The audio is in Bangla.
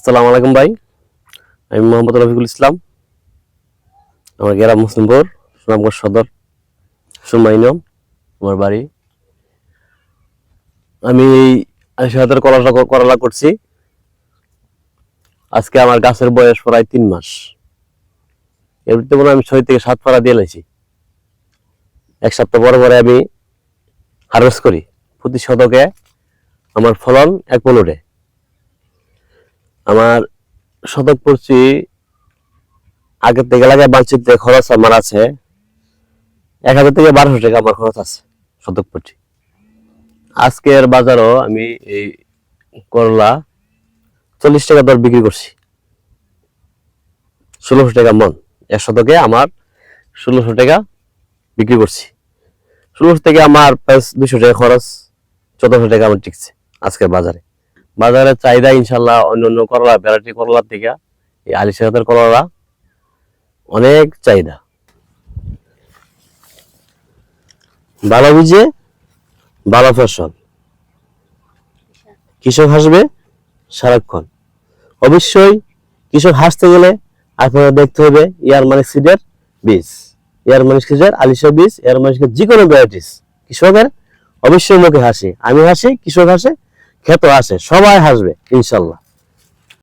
আসসালামু আলাইকুম ভাই। আমি মোহাম্মদ রফিকুল ইসলাম। আমার গ্রাম মুসলিমপুর সুনামগঞ্জ সদর সুমাইনম আমার বাড়ি। আমি এই আশাহাতের করলা করলা করছি। আজকে আমার গাছের বয়স প্রায় তিন মাস। এমনিতে মনে আমি ছয় থেকে সাত পাড়া দিয়ে লাইছি। এক সপ্তাহ পরে পরে আমি হারভেস্ট করি। প্রতি শতকে আমার ফলন এক পনেরো আমার শতক পড়ছি, আগের থেকে লাগে মানচিত্রে খরচ আমার আছে, এক হাজার থেকে বারোশো টাকা আমার খরচ আছে শতক পড়ছি। আজকের বাজারও আমি এই করলা চল্লিশ টাকা দর বিক্রি করছি। ষোলোশো টাকা মন, এক শতকে আমার ষোলোশো টাকা বিক্রি করছি। ষোলোশো থেকে আমার প্রায় দুশো টাকা খরচ, চোদ্দশো টাকা আমার টিকছে আজকের বাজারে। বাজারের চাহিদা ইনশাল্লাহ অন্য অন্য করলা, ভ্যারাইটি করলার থেকে এই আলিশাহাতের করলা অনেক চাহিদা। ভালো বুঝে, ভালো ফসল। কৃষক হাসবে, সারাক্ষণ। অবশ্যই কৃষক হাসতে গেলে আপনারা দেখতে হবে ইয়ার মানে সিডের বীজ। ইয়ার মানে সিডের আলিশা বীজ, ইয়ার মানে যে কোনো ভ্যারাইটিস কৃষকের অবশ্যই মুখে হাসি। আমি হাসি, কৃষক হাসে খেত আছে সবাই হাসবে ইনশাল্লাহ।